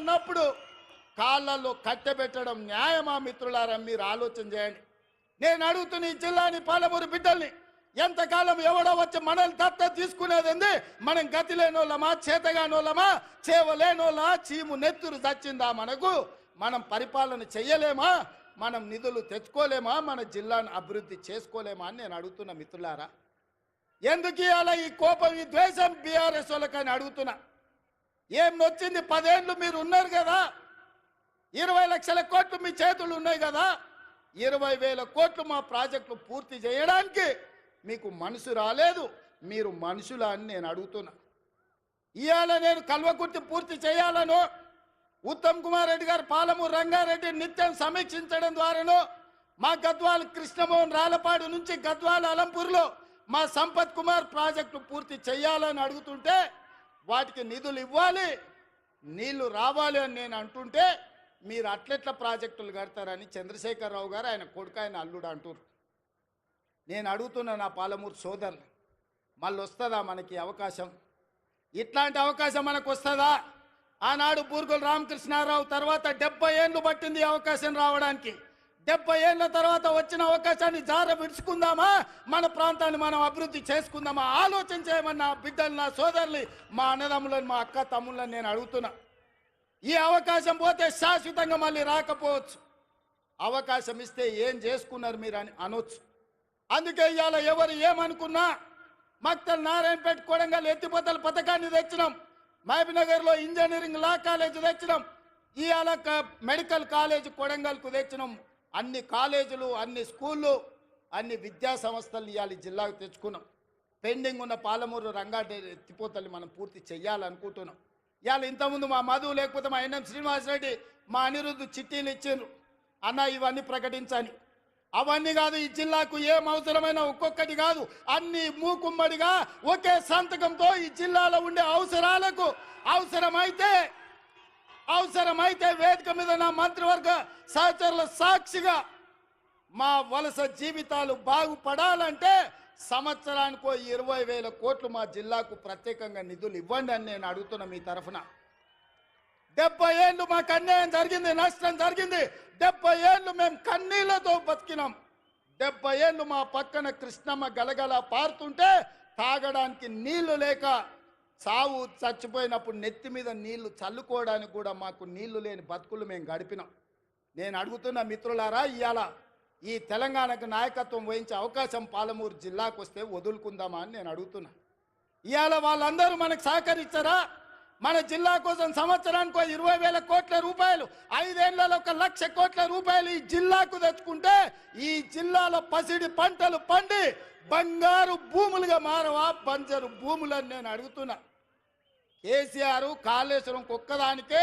అన్నప్పుడు కాళ్ళల్లో కట్టెబెట్టడం న్యాయమా మిత్రులారా? మీరు ఆలోచన చేయండి. నేను అడుగుతున్న ఈ జిల్లాని పాలమూరు బిడ్డల్ని ఎంతకాలం ఎవడో వచ్చి మనల్ని దత్త తీసుకునేది మనం గతి లేనోళ్ళమా చేతగానోళ్ళమా చేవలేనోళ్ళ చీము నెత్తురు చచ్చిందా మనకు? మనం పరిపాలన చెయ్యలేమా? మనం నిధులు తెచ్చుకోలేమా? మన జిల్లాను అభివృద్ధి చేసుకోలేమా అని నేను అడుగుతున్నా మిత్రులారా. ఎందుకు ఇవాళ ఈ కోపం ఈ ద్వేషం బీఆర్ఎస్ వాళ్ళకని అడుగుతున్నా? ఏం నొచ్చింది పదేళ్ళు మీరు ఉన్నారు కదా. ఇరవై లక్షల కోట్లు మీ చేతులు ఉన్నాయి కదా. ఇరవై వేల కోట్లు మా ప్రాజెక్టులు పూర్తి చేయడానికి మీకు మనసు రాలేదు. మీరు మనుషులా అని నేను అడుగుతున్నా. ఇవాళ నేను కల్వకుర్తి పూర్తి చేయాలను. ఉత్తమ్ కుమార్ రెడ్డి గారు పాలమూరు రంగారెడ్డి నిత్యం సమీక్షించడం ద్వారాను మా గద్వాల కృష్ణమోహన్ రాలపాడు నుంచి గద్వాల అలంపూర్లో మా సంపత్ కుమార్ ప్రాజెక్టు పూర్తి చేయాలని అడుగుతుంటే వాటికి నిధులు ఇవ్వాలి నీళ్ళు రావాలి అని నేను అంటుంటే మీరు అట్లెట్ల ప్రాజెక్టులు కడతారని చంద్రశేఖరరావు గారు ఆయన కొడుకు ఆయన అల్లుడు అంటారు నేను అడుగుతున్నా నా పాలమూరు సోదరులు మళ్ళీ వస్తుందా మనకి అవకాశం? ఇట్లాంటి అవకాశం మనకు వస్తుందా? ఆనాడు బూర్గుల రామకృష్ణారావు తర్వాత డెబ్బై ఏళ్ళు పట్టింది అవకాశం రావడానికి. డెబ్బై ఏళ్ళ తర్వాత వచ్చిన అవకాశాన్ని జార విడుచుకుందామా? మన ప్రాంతాన్ని మనం అభివృద్ధి చేసుకుందామా? ఆలోచన చేయమని నా బిడ్డలు నా సోదరులు మా అన్నదమ్ములను మా అక్క తమ్ముళ్ళని నేను అడుగుతున్నా. ఈ అవకాశం పోతే శాశ్వతంగా మళ్ళీ రాకపోవచ్చు. అవకాశం ఇస్తే ఏం చేసుకున్నారు మీరు అని అనొచ్చు. అందుకే ఇవాళ ఎవరు ఏమనుకున్నా మక్తల్ నారాయణపేట కొడంగల్ ఎత్తిపోతల పథకాన్ని తెచ్చినాం. మహబీనగర్లో ఇంజనీరింగ్ లా కాలేజ్ తెచ్చినాం. ఇవాళ మెడికల్ కాలేజ్ కొడంగల్కు తెచ్చినాం. అన్ని కాలేజీలు అన్ని స్కూళ్ళు అన్ని విద్యా సంస్థలు ఇవ్వాలి ఈ జిల్లాకు తెచ్చుకున్నాం. పెండింగ్ ఉన్న పాలమూరు రంగారెడ్డి ఎత్తిపోతల్ని మనం పూర్తి చేయాలనుకుంటున్నాం ఇవాళ ఇంతకుముందు మా మధు లేకపోతే మా ఎన్ఎం శ్రీనివాసరెడ్డి మా అనిరుద్ధు చిట్టీలు ఇచ్చారు అన్న ఇవన్నీ ప్రకటించాలి అవన్నీ కాదు ఈ జిల్లాకు ఏం అవసరమైన ఒక్కొక్కటి కాదు. అన్ని మూకుమ్మడిగా ఒకే సంతకంతో ఈ జిల్లాలో ఉండే అవసరాలకు అవసరమైతే అవసరమైతే వేదిక మీద నా మంత్రివర్గ సహచరుల సాక్షిగా మా వలస జీవితాలు బాగుపడాలంటే సంవత్సరానికి ఇరవై వేల కోట్లు మా జిల్లాకు ప్రత్యేకంగా నిధులు ఇవ్వండి అని నేను అడుగుతున్నా మీ తరఫున. డెబ్బై ఏళ్ళు మాకు అన్యాయం జరిగింది నష్టం జరిగింది. డెబ్బై ఏళ్ళు మేము కన్నీళ్ళతో బతికినాం. డెబ్బై ఏళ్ళు మా పక్కన కృష్ణమ్మ గలగల పారుతుంటే తాగడానికి నీళ్ళు లేక సావు చచ్చిపోయినప్పుడు నెత్తి మీద నీళ్ళు చల్లుకోవడానికి కూడా మాకు నీళ్ళు లేని బతుకులు మేము గడిపినాం. నేను అడుగుతున్న మిత్రులారా ఇవాళ ఈ తెలంగాణకు నాయకత్వం వహించే అవకాశం పాలమూరు జిల్లాకు వస్తే వదులుకుందామా అని నేను అడుగుతున్నా. ఇవాళ వాళ్ళందరూ మనకు సహకరించరా? మన జిల్లా కోసం సంవత్సరానికి ఇరవై వేల కోట్ల రూపాయలు ఐదేళ్ళలో ఒక లక్ష కోట్ల రూపాయలు ఈ జిల్లాకు తెచ్చుకుంటే ఈ జిల్లాలో పసిడి పంటలు పండి బంగారు భూములుగా మారవా? బంజరు భూములని నేను అడుగుతున్నా. కేసీఆర్ కాళేశ్వరం ఒక్కదానికే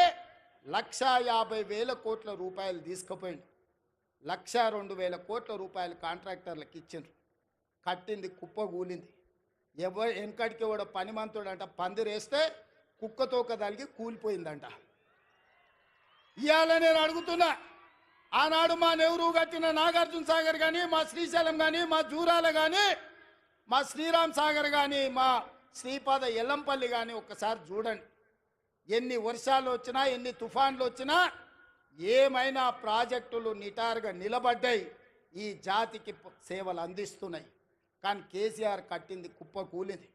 లక్ష యాభై వేల కోట్ల రూపాయలు తీసుకుపోయింది లక్ష రెండు వేల కోట్ల రూపాయలు కాంట్రాక్టర్లకు ఇచ్చిండ్రు. కట్టింది కుప్ప కూలింది. ఎవరు వెనకడికి కూడా పనిమంతుడు అంట పందిరేస్తే కుక్కతోక తలిగి కూలిపోయిందంట. ఇవాళ నేను అడుగుతున్నా ఆనాడు మా నెహ్రూ కట్టిన నాగార్జున సాగర్ కానీ మా శ్రీశైలం కానీ మా జూరాల కానీ మా శ్రీరామ్ సాగర్ కానీ మా శ్రీపాద ఎల్లంపల్లి కానీ ఒక్కసారి చూడండి. ఎన్ని వర్షాలు వచ్చినా ఎన్ని తుఫాన్లు వచ్చినా ఏమైనా ప్రాజెక్టులు నిటారుగా నిలబడ్డాయి ఈ జాతికి సేవలు అందిస్తున్నాయి. కానీ కేసీఆర్ కట్టింది కుప్ప కూలింది.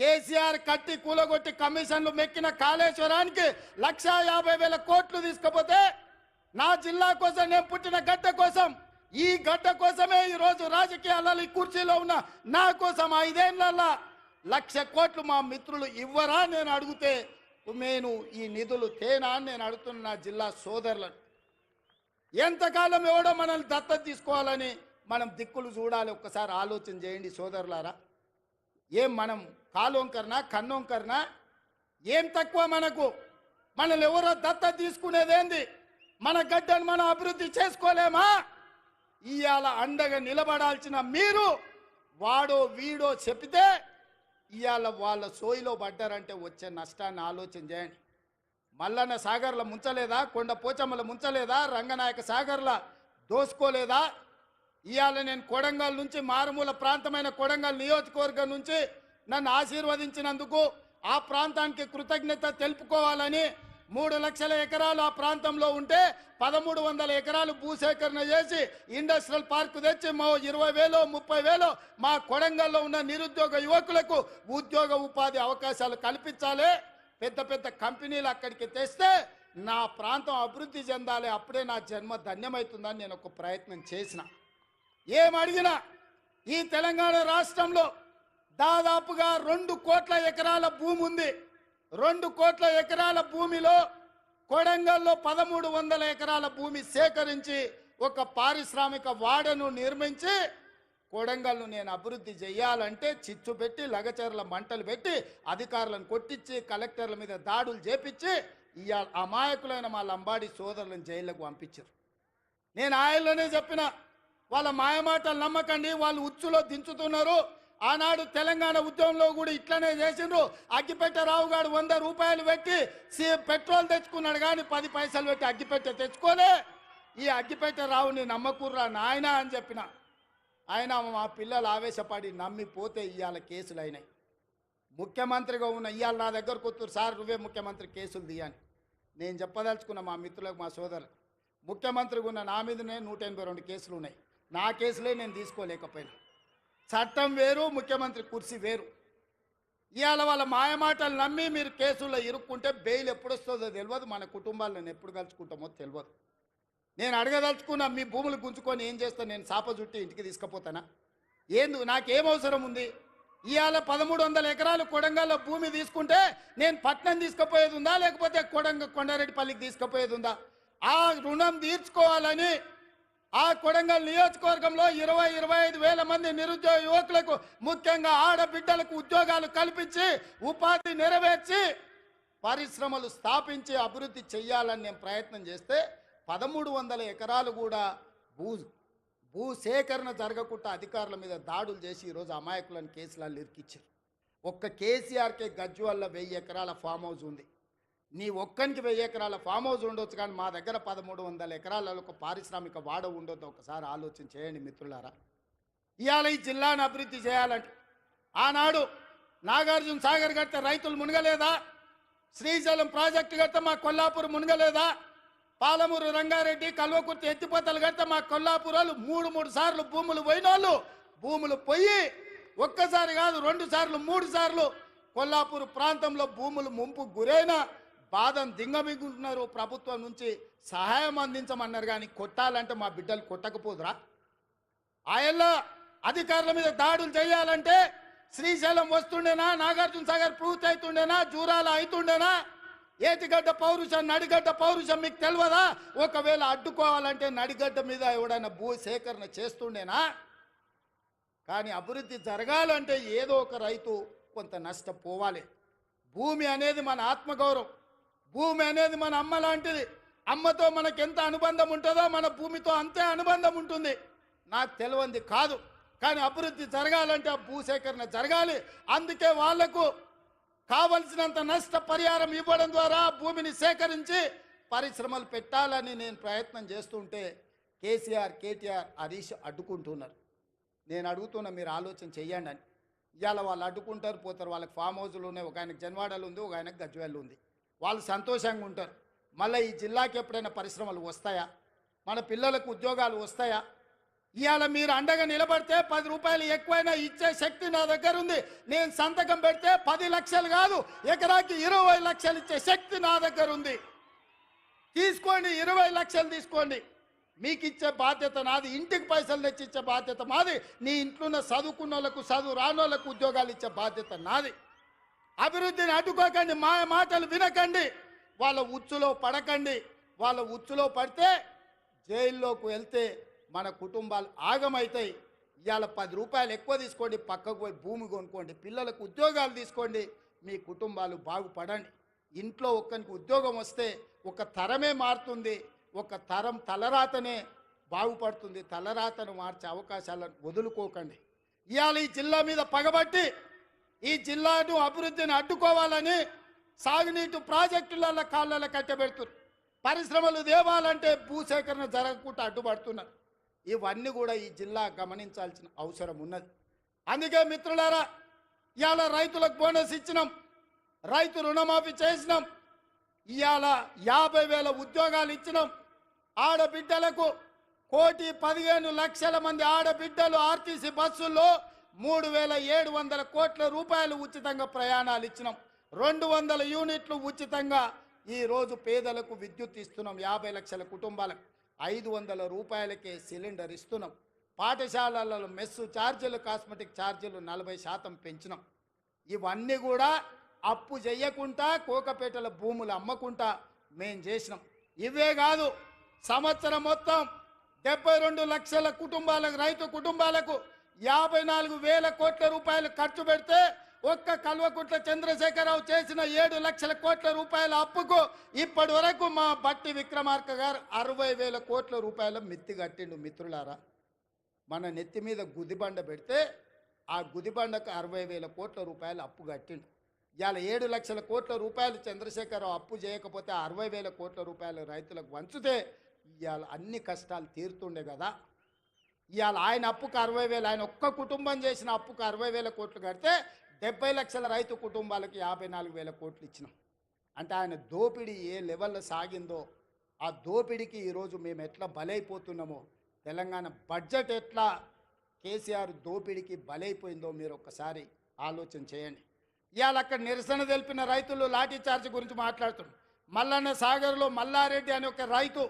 కేసీఆర్ కట్టి కూలగొట్టి కమిషన్లు మెక్కిన కాళేశ్వరానికి లక్షా యాభై వేల కోట్లు తీసుకపోతే నా జిల్లా కోసం నేను పుట్టిన గడ్డ కోసం ఈ గడ్డ కోసమే ఈరోజు రాజకీయాలలో ఈ కుర్చీలో ఉన్న నా కోసం ఐదేళ్ళలో లక్ష కోట్లు మా మిత్రులు ఇవ్వరా నేను అడిగితే నేను ఈ నిధులు తేనా అని నేను అడుగుతున్న నా జిల్లా సోదరులను ఎంతకాలం ఎవడో మనల్ని దత్తత తీసుకోవాలని మనం దిక్కులు చూడాలి. ఒక్కసారి ఆలోచన చేయండి సోదరులారా. ఏం మనం కాలోంకరనా కన్నోంకరనా? ఏం తక్కువ మనకు? మనల్ని ఎవరో దత్త తీసుకునేదేంది? మన గడ్డను మనం అభివృద్ధి చేసుకోలేమా? ఇవాళ అండగా నిలబడాల్సిన మీరు వాడో వీడో చెప్తే ఇవాళ వాళ్ళ సోయిలో పడ్డారంటే వచ్చే నష్టాన్ని ఆలోచన చేయండి. మల్లన్న సాగర్ల ముంచలేదా? కొండ పోచమ్మల ముంచలేదా? రంగనాయక సాగర్ల దోసుకోలేదా? ఇవాళ నేను కొడంగల్ నుంచి మారుమూల ప్రాంతమైన కొడంగల్ నియోజకవర్గం నుంచి నన్ను ఆశీర్వదించినందుకు ఆ ప్రాంతానికి కృతజ్ఞత తెలుపుకోవాలని మూడు లక్షల ఎకరాలు ఆ ప్రాంతంలో ఉంటే పదమూడు వందల ఎకరాలు భూసేకరణ చేసి ఇండస్ట్రియల్ పార్క్ తెచ్చి మా ఇరవై వేలు ముప్పై వేలు మా కొడంగల్లో ఉన్న నిరుద్యోగ యువకులకు ఉద్యోగ ఉపాధి అవకాశాలు కల్పించాలి. పెద్ద పెద్ద కంపెనీలు అక్కడికి తెస్తే నా ప్రాంతం అభివృద్ధి చెందాలి. అప్పుడే నా జన్మ ధన్యమవుతుందని నేను ఒక ప్రయత్నం చేసిన. ఏమడిగినా ఈ తెలంగాణ రాష్ట్రంలో దాదాపుగా రెండు కోట్ల ఎకరాల భూమి ఉంది రెండు కోట్ల ఎకరాల భూమిలో కొడంగల్లో పదమూడు వందల ఎకరాల భూమి సేకరించి ఒక పారిశ్రామిక వాడను నిర్మించి కొడంగల్ను నేను అభివృద్ధి చేయాలంటే చిచ్చు పెట్టి లగచర్ల మంటలు పెట్టి అధికారులను కొట్టించి కలెక్టర్ల మీద దాడులు చేపించి ఇవాళ అమాయకులైన మా లంబాడి సోదరులను జైళ్ళకు పంపించారు. నేను ఆయనలోనే చెప్పిన వాళ్ళ మాయమాటలు నమ్మకండి వాళ్ళు ఉచ్చులో దించుతున్నారు ఆనాడు తెలంగాణ ఉద్యమంలో కూడా ఇట్లనే చేసిండ్రు. అగ్గిపెట్టె రావు గారు వంద రూపాయలు పెట్టి సి- పెట్రోల్ తెచ్చుకున్నాడు కానీ పది పైసలు పెట్టి అగ్గిపెట్టె తెచ్చుకోలే. ఈ అగ్గిపెట్టె రావుని నమ్మకుర్రా నాయనా అని చెప్పిన. ఆయన మా పిల్లలు ఆవేశపడి నమ్మి పోతే ఇవాళ కేసులు అయినాయి. ముఖ్యమంత్రిగా ఉన్న ఇవాళ నా దగ్గరకు వస్తారు సార్ నువ్వే ముఖ్యమంత్రి కేసులు తీయని నేను చెప్పదలుచుకున్న మా మిత్రులకు మా సోదరులు ముఖ్యమంత్రిగా ఉన్న నా మీదనే నూట ఎనభై రెండు కేసులు ఉన్నాయి. నా కేసులే నేను తీసుకోలేకపోయినా. చట్టం వేరు ముఖ్యమంత్రి కుర్చీ వేరు. ఇవాళ వాళ్ళ మాయమాటలు నమ్మి మీరు కేసుల్లో ఇరుక్కుంటే బెయిల్ ఎప్పుడు వస్తుందో తెలియదు మన కుటుంబాలను ఎప్పుడు కలుసుకుంటామో తెలియదు నేను అడగదలుచుకున్నా మీ భూములు గుంజుకొని ఏం చేస్తాను నేను సాప చుట్టి ఇంటికి తీసుకుపోతానా? ఏందు నాకేం అవసరం ఉంది? ఇవాళ పదమూడు వందల ఎకరాలు కొడంగల్లో భూమి తీసుకుంటే నేను పట్నం తీసుకుపోయేది ఉందా లేకపోతే కొడంగ కొండారెడ్డిపల్లికి తీసుకుపోయేది ఉందా? ఆ రుణం తీర్చుకోవాలని ఆ కొడంగల్ నియోజకవర్గంలో ఇరవై ఇరవై ఐదు వేల మంది నిరుద్యోగ యువకులకు ముఖ్యంగా ఆడబిడ్డలకు ఉద్యోగాలు కల్పించి ఉపాధి నెరవేర్చి పరిశ్రమలు స్థాపించి అభివృద్ధి చేయాలని నేను ప్రయత్నం చేస్తే పదమూడు వందల ఎకరాలు కూడా భూ భూ సేకరణ జరగకుండా అధికారుల మీద దాడులు చేసి ఈరోజు అమాయకులను కేసులలో ఇరికిచ్చారు. ఒక్క కేసీఆర్కే గజ్జు వల్ల వెయ్యి ఎకరాల ఫామ్ హౌస్ ఉంది. నీ ఒక్కనికి వెయ్యి ఎకరాల ఫామ్ హౌస్ ఉండొచ్చు కానీ మా దగ్గర పదమూడు వందల ఎకరాలలో ఒక పారిశ్రామిక వాడ ఉండొద్దు. ఒకసారి ఆలోచన చేయండి మిత్రులారా. ఇవాళ ఈ జిల్లాను అభివృద్ధి చేయాలంటే ఆనాడు నాగార్జున సాగర్ కడితే రైతులు మునగలేదా? శ్రీశైలం ప్రాజెక్టు కడితే మా కొల్లాపూర్ మునగలేదా? పాలమూరు రంగారెడ్డి కల్వకుర్తి ఎత్తిపోతలు కడితే మా కొల్లాపురాలు మూడు మూడు సార్లు భూములు పోయినోళ్ళు. భూములు పోయి ఒక్కసారి కాదు రెండు సార్లు మూడు సార్లు కొల్లాపూర్ ప్రాంతంలో భూములు ముంపు గురైన బాధను దింగమిగుంటున్నారు ప్రభుత్వం నుంచి సహాయం అందించమన్నారు కానీ కొట్టాలంటే మా బిడ్డలు కొట్టకపోదురా? ఆయల్లో అధికారుల మీద దాడులు చేయాలంటే శ్రీశైలం వస్తుండేనా నాగార్జున సాగర్ పూర్తి అవుతుండేనా జూరాల అవుతుండేనా ఏటిగడ్డ పౌరుషం నడిగడ్డ పౌరుషం మీకు తెలియదా ఒకవేళ అడ్డుకోవాలంటే నడిగడ్డ మీద ఎవడైనా భూ సేకరణ చేస్తుండేనా? కానీ అభివృద్ధి జరగాలంటే ఏదో ఒక రైతు కొంత నష్టపోవాలి భూమి అనేది మన ఆత్మగౌరవం. భూమి అనేది మన అమ్మ లాంటిది. అమ్మతో మనకు ఎంత అనుబంధం ఉంటుందో మన భూమితో అంతే అనుబంధం ఉంటుంది. నాకు తెలియంది కాదు. కానీ అభివృద్ధి జరగాలంటే ఆ భూసేకరణ జరగాలి. అందుకే వాళ్ళకు కావలసినంత నష్ట పరిహారం ఇవ్వడం ద్వారా భూమిని సేకరించి పరిశ్రమలు పెట్టాలని నేను ప్రయత్నం చేస్తుంటే కేసీఆర్ కేటీఆర్ హరీష్ అడ్డుకుంటున్నారు. నేను అడుగుతున్నా మీరు ఆలోచన చేయండి అని. ఇవాళ వాళ్ళు అడ్డుకుంటారు పోతారు. వాళ్ళకి ఫామ్ హౌస్లు ఉన్నాయి. ఒక ఆయనకు జన్వాడలు ఉంది ఒక ఆయనకు గజ్వేళ్ళు ఉంది. వాళ్ళు సంతోషంగా ఉంటారు. మళ్ళీ ఈ జిల్లాకి ఎప్పుడైనా పరిశ్రమలు వస్తాయా? మన పిల్లలకు ఉద్యోగాలు వస్తాయా? ఇవాళ మీరు అండగా నిలబడితే పది రూపాయలు ఎక్కువైనా ఇచ్చే శక్తి నా దగ్గర ఉంది. నేను సంతకం పెడితే పది లక్షలు కాదు ఎకరాకి ఇరవై లక్షలు ఇచ్చే శక్తి నా దగ్గర ఉంది. తీసుకోండి ఇరవై లక్షలు తీసుకోండి. మీకు ఇచ్చే బాధ్యత నాది ఇంటికి పైసలు తెచ్చి ఇచ్చే బాధ్యత మాది నీ ఇంట్లో ఉన్న చదువుకున్న వాళ్ళకు చదువు రాని వాళ్ళకు ఉద్యోగాలు ఇచ్చే బాధ్యత నాది. అభివృద్ధిని అడ్డుకోకండి మా మాటలు వినకండి వాళ్ళ ఉచ్చులో పడకండి వాళ్ళ ఉచ్చులో పడితే జైల్లోకి వెళ్తే మన కుటుంబాలు ఆగమవుతాయి ఇవాళ పది రూపాయలు ఎక్కువ తీసుకోండి పక్కకు పోయి భూమి కొనుక్కోండి పిల్లలకు ఉద్యోగాలు తీసుకోండి మీ కుటుంబాలు బాగుపడండి. ఇంట్లో ఒక్కరికి ఉద్యోగం వస్తే ఒక తరమే మారుతుంది ఒక తరం తలరాతనే బాగుపడుతుంది తలరాతను మార్చే అవకాశాలను వదులుకోకండి. ఇవాళ ఈ జిల్లా మీద పగబట్టి ఈ జిల్లాను అభివృద్ధిని అడ్డుకోవాలని సాగునీటి ప్రాజెక్టుల కాళ్ళలో కట్టబెడుతున్నారు పరిశ్రమలు దేవాలంటే భూసేకరణ జరగకుండా అడ్డుపడుతున్నారు ఇవన్నీ కూడా ఈ జిల్లా గమనించాల్సిన అవసరం ఉన్నది. అందుకే మిత్రులారా ఇవాళ రైతులకు బోనస్ ఇచ్చినాం. రైతు రుణమాఫీ చేసినాం. ఇవాళ యాభై వేల ఉద్యోగాలు ఇచ్చినాం. ఆడబిడ్డలకు కోటి పదిహేను లక్షల మంది ఆడబిడ్డలు ఆర్టీసీ బస్సుల్లో మూడు వేల ఏడు వందల కోట్ల రూపాయలు ఉచితంగా ప్రయాణాలు ఇచ్చినాం. రెండు వందల యూనిట్లు ఉచితంగా ఈరోజు పేదలకు విద్యుత్ ఇస్తున్నాం. యాభై లక్షల కుటుంబాలకు ఐదు వందల రూపాయలకే సిలిండర్ ఇస్తున్నాం. పాఠశాలలలో మెస్సు ఛార్జీలు కాస్మెటిక్ ఛార్జీలు నలభై శాతం పెంచినాం. ఇవన్నీ కూడా అప్పు చేయకుండా కోకపేటల భూములు అమ్మకుండా మేం చేసినాం. ఇవే కాదు సంవత్సరం మొత్తం డెబ్బై రెండు లక్షల కుటుంబాలకు రైతు కుటుంబాలకు యాభై నాలుగు వేల కోట్ల రూపాయలు ఖర్చు పెడితే ఒక్క కల్వకుట్ల చంద్రశేఖరరావు చేసిన ఏడు లక్షల కోట్ల రూపాయల అప్పుకు ఇప్పటి వరకు మా బట్టి విక్రమార్క గారు అరవై వేల కోట్ల రూపాయల మిత్తి కట్టిండు మిత్రులారా. మన నెత్తి మీద గుదిబండ పెడితే ఆ గుదిబండకు అరవై వేల కోట్ల రూపాయలు అప్పు కట్టిండు. ఇవాళ ఏడు లక్షల కోట్ల రూపాయలు చంద్రశేఖరరావు అప్పు చేయకపోతే అరవై వేల కోట్ల రూపాయలు రైతులకు వంచితే ఇవాళ అన్ని కష్టాలు తీరుతుండే కదా. ఇవాళ ఆయన అప్పుకు అరవై వేలు ఆయన ఒక్క కుటుంబం చేసిన అప్పుకు అరవై వేల కోట్లు కడితే డెబ్బై లక్షల రైతు కుటుంబాలకు యాభై నాలుగు వేల కోట్లు ఇచ్చినాం. అంటే ఆయన దోపిడీ ఏ లెవెల్లో సాగిందో ఆ దోపిడీకి ఈరోజు మేము ఎట్లా బలైపోతున్నామో తెలంగాణ బడ్జెట్ ఎట్లా కేసీఆర్ దోపిడీకి బలైపోయిందో మీరు ఒక్కసారి ఆలోచన చేయండి. ఇవాళ అక్కడ నిరసన తెలిపిన రైతులు లాఠీ చార్జ్ గురించి మాట్లాడుతున్నారు. మల్లన్న సాగర్లో మల్లారెడ్డి అనే ఒక రైతు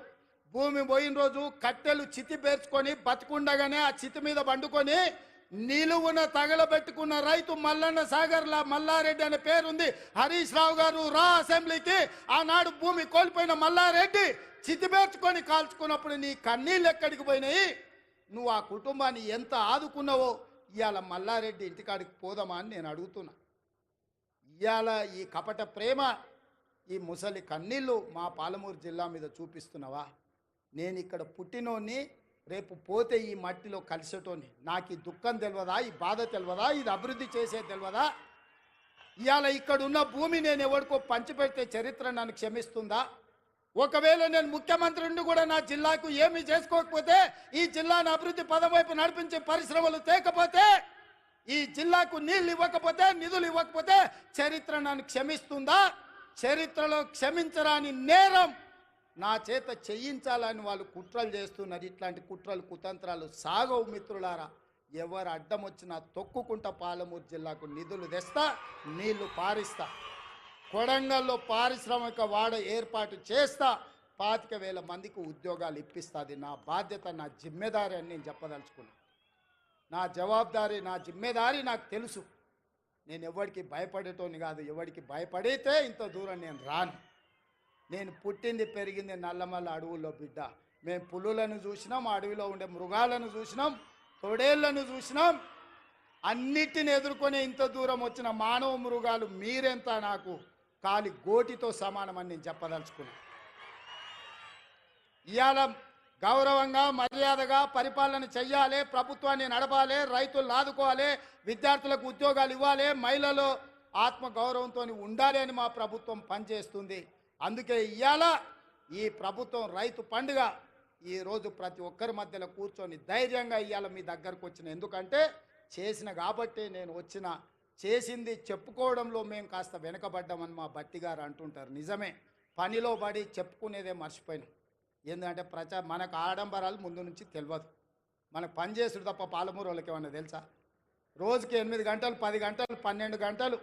భూమి పోయిన రోజు కట్టెలు చితి పేర్చుకొని బతుకుండగానే ఆ చితి మీద పండుకొని నిలువున తగలబెట్టుకున్న రైతు మల్లన్న సాగర్ల మల్లారెడ్డి అనే పేరుంది. హరీష్ రావు గారు రా అసెంబ్లీకి ఆనాడు భూమి కోల్పోయిన మల్లారెడ్డి చితి పేర్చుకొని కాల్చుకున్నప్పుడు నీ కన్నీళ్ళు ఎక్కడికి పోయినాయి? నువ్వు ఆ కుటుంబాన్ని ఎంత ఆదుకున్నావో ఇవాళ మల్లారెడ్డి ఇంటికాడికి పోదామా అని నేను అడుగుతున్నా. ఇవాళ ఈ కపట ప్రేమ ఈ ముసలి కన్నీళ్ళు మా పాలమూరు జిల్లా మీద చూపిస్తున్నావా? నేను ఇక్కడ పుట్టినోని రేపు పోతే ఈ మట్టిలో కలిసేటోని నాకు ఈ దుఃఖం తెలియదా ఈ బాధ తెలియదా ఇది అభివృద్ధి చేసే తెలియదా ఇవాళ ఇక్కడున్న భూమి నేను ఎవరికో పంచిపెడితే చరిత్ర నన్ను క్షమిస్తుందా? ఒకవేళ నేను ముఖ్యమంత్రిని కూడా నా జిల్లాకు ఏమి చేసుకోకపోతే ఈ జిల్లాను అభివృద్ధి పదం వైపు నడిపించే పరిశ్రమలు తేకపోతే ఈ జిల్లాకు నీళ్ళు ఇవ్వకపోతే నిధులు ఇవ్వకపోతే చరిత్ర నన్ను క్షమిస్తుందా? చరిత్రలో క్షమించరాని నేరం నా చేత చేయించాలని వాళ్ళు కుట్రలు చేస్తున్నారు. ఇట్లాంటి కుట్రలు కుతంత్రాలు సాగవు మిత్రులారా. ఎవరు అడ్డం వచ్చినా తొక్కుకుంటా పాలమూరు జిల్లాకు నిధులు తెస్తా నీళ్ళు పారిస్తా. కొడంగల్లో పారిశ్రామిక వాడ ఏర్పాటు చేస్తా పాతిక వేల మందికి ఉద్యోగాలు ఇప్పిస్తుంది నా బాధ్యత నా జిమ్మెదారి అని నేను చెప్పదలుచుకున్నా. నా జవాబారి నా జిమ్మెదారి నాకు తెలుసు. నేను ఎవరికి భయపడేటోని కాదు ఎవరికి భయపడితే ఇంత దూరం నేను రాను. నేను పుట్టింది పెరిగింది నల్లమల్ల అడవుల్లో బిడ్డ. మేము పులులను చూసినాం అడవిలో ఉండే మృగాలను చూసినాం తొడేళ్ళను చూసినాం. అన్నిటిని ఎదుర్కొని ఇంత దూరం వచ్చిన మానవ మృగాలు మీరెంత నాకు? కాలి గోటితో సమానమని నేను చెప్పదలుచుకున్నాను ఇవాళ గౌరవంగా మర్యాదగా పరిపాలన చెయ్యాలి ప్రభుత్వాన్ని నడపాలి రైతులు ఆదుకోవాలి విద్యార్థులకు ఉద్యోగాలు ఇవ్వాలి మహిళలు ఆత్మగౌరవంతో ఉండాలి అని మా ప్రభుత్వం పనిచేస్తుంది. అందుకే ఇవాళ ఈ ప్రభుత్వం రైతు పండుగ ఈ రోజు ప్రతి ఒక్కరి మధ్యలో కూర్చొని ధైర్యంగా ఇవాళ మీ దగ్గరకు వచ్చిన. ఎందుకంటే చేసిన కాబట్టి నేను వచ్చిన. చేసింది చెప్పుకోవడంలో మేము కాస్త వెనకబడ్డామని మా బట్టి గారు అంటుంటారు. నిజమే. పనిలో పడి చెప్పుకునేదే మర్చిపోయినాం. ఎందుకంటే ప్రచా మనకు ఆడంబరాలు ముందు నుంచి తెలియదు మనకు పని చేసుడు తప్ప పాలమూరు వాళ్ళకి ఏమన్నా తెలుసా? రోజుకి ఎనిమిది గంటలు పది గంటలు పన్నెండు గంటలు